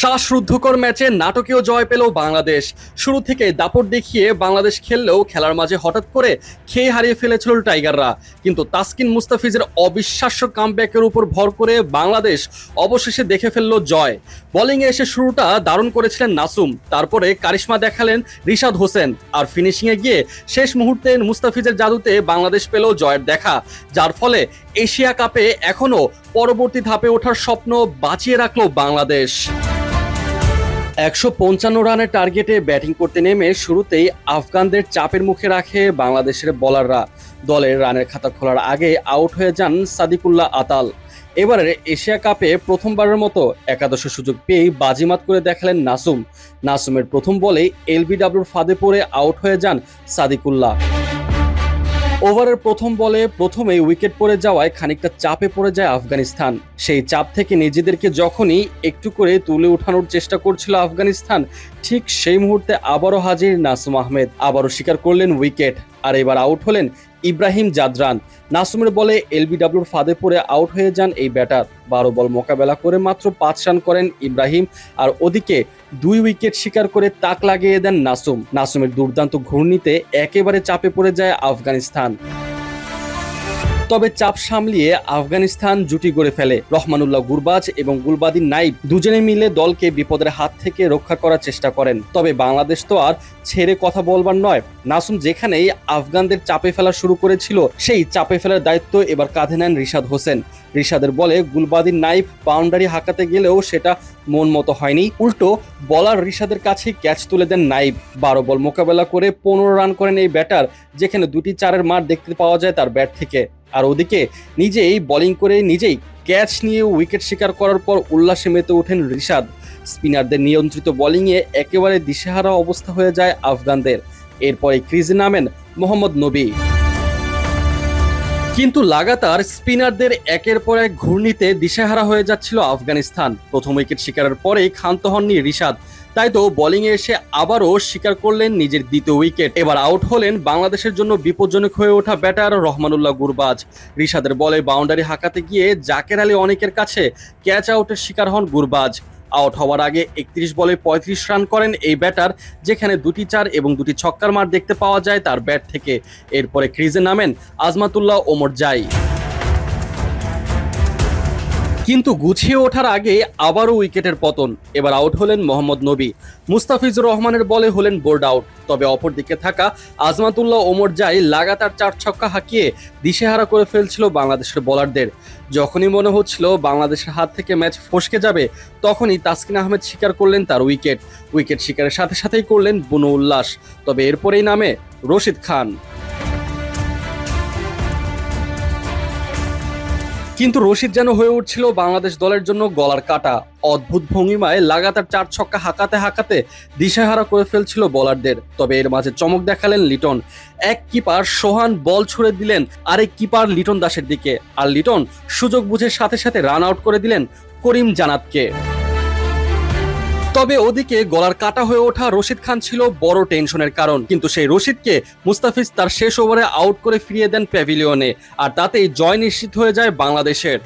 শ্বাসরুদ্ধকর ম্যাচে নাটকীয় জয় পেল বাংলাদেশ। শুরু থেকে দাপট দেখিয়ে বাংলাদেশ খেললেও খেলার মাঝে হঠাৎ করে খেয়ে হারিয়ে ফেলেছিল টাইগাররা। কিন্তু তাসকিন মুস্তাফিজের অবিশ্বাস্য কামব্যাকের উপর ভর করে বাংলাদেশ অবশেষে দেখে ফেলল জয়। বোলিংয়ে এসে শুরুটা দারুণ করেছিলেন নাসুম। তারপরে কারিশমা দেখালেন রিশাদ হোসেন। আর ফিনিশিংয়ে গিয়ে শেষ মুহূর্তে মুস্তাফিজের জাদুতে বাংলাদেশ পেল জয়ের দেখা, যার ফলে এশিয়া কাপে এখনও পরবর্তী ধাপে ওঠার স্বপ্ন বাঁচিয়ে রাখল বাংলাদেশ। একশো পঞ্চান্ন রানের টার্গেটে ব্যাটিং করতে নেমে শুরুতেই আফগানদের চাপের মুখে রাখে বাংলাদেশের বোলাররা। দলের রানের খাতা খোলার আগে আউট হয়ে যান সাদিকুল্লাহ আতাল। এবারের এশিয়া কাপে প্রথমবারের মতো একাদশ সুযোগ পেয়েই বাজিমাত করে দেখালেন নাসুম। নাসুমের প্রথম বলেই এলবিডাব্লিউর ফাঁদে পড়ে আউট হয়ে যান সাদিকুল্লাহ। ওভারের প্রথম বলে প্রথমেই উইকেট পড়ে যাওয়ায় খানিকটা চাপে পড়ে যায় আফগানিস্তান। সেই চাপ থেকে নিজেদেরকে যখনই একটু করে তুলে ওঠানোর চেষ্টা করছিল আফগানিস্তান, ঠিক সেই মুহূর্তে আবারও হাজির নাসুম আহমেদ। আবারও স্বীকার করলেন উইকেট। আর এবার আউট হলেন ইব্রাহিম জাদরান। নাসুমের বলে এলবিডাব্লিউর ফাঁদে পড়ে আউট হয়ে যান এই ব্যাটার। বারো বল মোকাবেলা করে মাত্র পাঁচ রান করেন ইব্রাহিম। আর ওদিকে দুই উইকেট শিকার করে তাক লাগিয়ে দেন নাসুম। নাসুমের দুর্দান্ত ঘূর্ণিতে একেবারে চাপে পড়ে যায় আফগানিস্তান। তবে চাপ সামলিয়ে আফগানিস্তান জুটি গড়ে ফেলে। রহমানুল্লাহ গুরবাজ এবং গুলবাদিন নাইব দুজনে মিলে দলকে বিপদের হাত থেকে রক্ষা করার চেষ্টা করেন। তবে বাংলাদেশ তো আর ছেড়ে কথা বলবার নয়। নাসুম, যেখানেই আফগানদের চাপে ফেলা শুরু করেছিল, সেই চাপে ফেলার দায়িত্ব এবার কাঁধে নেন রিশাদ হোসেন। রিশাদের বলে, গুলবাদিন নাইব বাউন্ডারি হাঁকাতে গেলেও সেটা মন মতো হয়নি। উল্টো, বলার রিশাদের কাছে ক্যাচ তুলে দেন নাইব। বারো বল মোকাবেলা করে পনেরো রান করেন এই ব্যাটার, যেখানে দুটি চারের মার দেখতে পাওয়া যায় তার ব্যাট থেকে। আর ওদিকে নিজেই বোলিং করে নিজেই ক্যাচ নিয়ে উইকেট শিকার করার পর উল্লাসে মেতে ওঠেন রিশাদ। স্পিনারদের নিয়ন্ত্রিত বোলিংয়ে একেবারে দিশেহারা অবস্থা হয়ে যায় আফগানদের। এরপরে ক্রিজে নামেন মোহাম্মদ নবী। কিন্তু লাগাতার স্পিনারদের একের পর এক ঘূর্ণিতে দিশেহারা হয়ে যাচ্ছিল আফগানিস্তান। প্রথম উইকেট শিকারের পরেই ক্ষান্ত হননি রিশাদ। তাই তো বোলিংয়ে এসে আবারও স্বীকার করলেন নিজের দ্বিতীয় উইকেট। এবার আউট হলেন বাংলাদেশের জন্য বিপজ্জনক হয়ে ওঠা ব্যাটার রহমানুল্লাহ গুরবাজ। রিশাদের বলে বাউন্ডারি হাঁকাতে গিয়ে জাকের আলী অনেকের কাছে ক্যাচ আউটের শিকার হন গুরবাজ। আউট হওয়ার আগে একত্রিশ বলে পঁয়ত্রিশ রান করেন এই ব্যাটার, যেখানে দুটি চার এবং দুটি ছক্কার মার দেখতে পাওয়া যায় তার ব্যাট থেকে। এরপরে ক্রিজে নামেন আজমাতুল্লাহ ওমর জাই। কিন্তু গুছিয়ে ওঠার আগে আবারও উইকেটের পতন। এবার আউট হলেন মোহাম্মদ নবী। মুস্তাফিজুর রহমানের বলে হলেন বোর্ড আউট। তবে অপরদিকে থাকা আজমাতুল্লাহ ওমর জাই লাগাতার চার ছক্কা হাঁকিয়ে দিশেহারা করে ফেলছিল বাংলাদেশের বোলারদের। যখনই মনে হচ্ছিল বাংলাদেশের হাত থেকে ম্যাচ ফসকে যাবে, তখনই তাসকিন আহমেদ স্বীকার করলেন তার উইকেট। উইকেট শিকারের সাথে সাথেই করলেন বুনো উল্লাস। তবে এরপরেই নামে রশিদ খান। কিন্তু রশিদ যেন হয়ে উঠছিল বাংলাদেশ দলের জন্য গলার কাটা। অদ্ভুত ভঙ্গিমায় লাগাতার চার ছক্কা হাঁকাতে হাঁকাতে দিশাহারা করে ফেলছিল বলারদের। তবে এর মাঝে চমক দেখালেন লিটন। এক কিপার সোহান বল ছুড়ে দিলেন আরেক কিপার লিটন দাসের দিকে। আর লিটন সুযোগ বুঝে সাথে সাথে রান আউট করে দিলেন করিম জানাতকে। তবে ওদিকে গলার কাটা হয়ে ওঠা রশিদ খান ছিল বড় টেনশনের কারণ। কিন্তু সেই রশিদকে মুস্তাফিজ তার শেষ ওভারে আউট করে ফিরিয়ে দেন প্যাভিলিয়নে, আর তাতেই জয় নিশ্চিত হয়ে যায় বাংলাদেশের।